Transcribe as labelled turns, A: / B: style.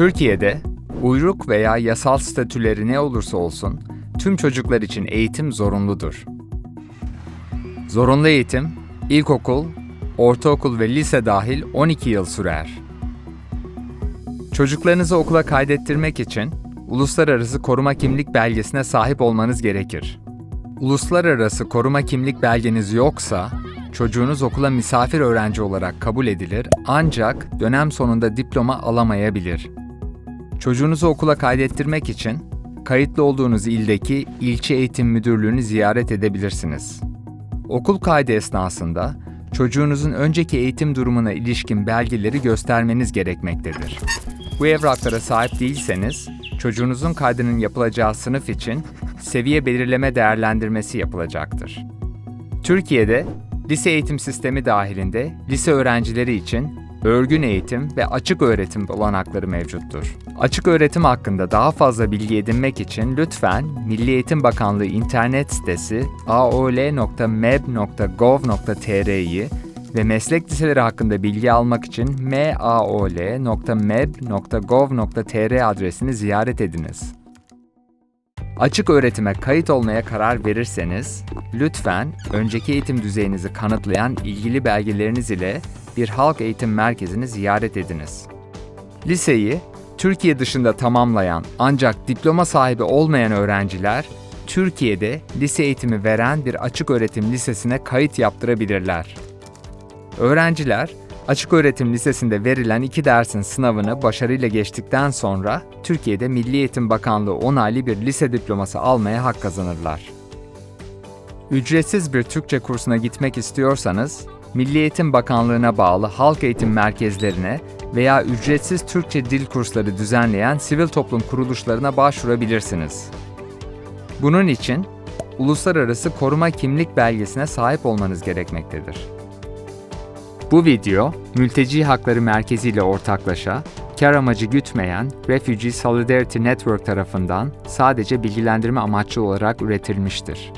A: Türkiye'de uyruk veya yasal statüleri ne olursa olsun tüm çocuklar için eğitim zorunludur. Zorunlu eğitim ilkokul, ortaokul ve lise dahil 12 yıl sürer. Çocuklarınızı okula kaydettirmek için uluslararası koruma kimlik belgesine sahip olmanız gerekir. Uluslararası koruma kimlik belgeniz yoksa çocuğunuz okula misafir öğrenci olarak kabul edilir ancak dönem sonunda diploma alamayabilir. Çocuğunuzu okula kaydettirmek için kayıtlı olduğunuz ildeki ilçe eğitim müdürlüğünü ziyaret edebilirsiniz. Okul kaydı esnasında çocuğunuzun önceki eğitim durumuna ilişkin belgeleri göstermeniz gerekmektedir. Bu evraklara sahip değilseniz, çocuğunuzun kaydının yapılacağı sınıf için seviye belirleme değerlendirmesi yapılacaktır. Türkiye'de lise eğitim sistemi dahilinde lise öğrencileri için örgün eğitim ve açık öğretim olanakları mevcuttur. Açık öğretim hakkında daha fazla bilgi edinmek için lütfen Milli Eğitim Bakanlığı internet sitesi aol.meb.gov.tr'yi ve meslek liseleri hakkında bilgi almak için maol.meb.gov.tr adresini ziyaret ediniz. Açık öğretime kayıt olmaya karar verirseniz, lütfen önceki eğitim düzeyinizi kanıtlayan ilgili belgeleriniz ile bir halk eğitim merkezini ziyaret ediniz. Liseyi Türkiye dışında tamamlayan ancak diploma sahibi olmayan öğrenciler, Türkiye'de lise eğitimi veren bir açık öğretim lisesine kayıt yaptırabilirler. Öğrenciler, açık öğretim lisesinde verilen iki dersin sınavını başarıyla geçtikten sonra Türkiye'de Milli Eğitim Bakanlığı onaylı bir lise diploması almaya hak kazanırlar. Ücretsiz bir Türkçe kursuna gitmek istiyorsanız, Milli Eğitim Bakanlığı'na bağlı halk eğitim merkezlerine veya ücretsiz Türkçe dil kursları düzenleyen sivil toplum kuruluşlarına başvurabilirsiniz. Bunun için uluslararası koruma kimlik belgesine sahip olmanız gerekmektedir. Bu video, Mülteci Hakları Merkezi ile ortaklaşa, kar amacı gütmeyen Refugee Solidarity Network tarafından sadece bilgilendirme amaçlı olarak üretilmiştir.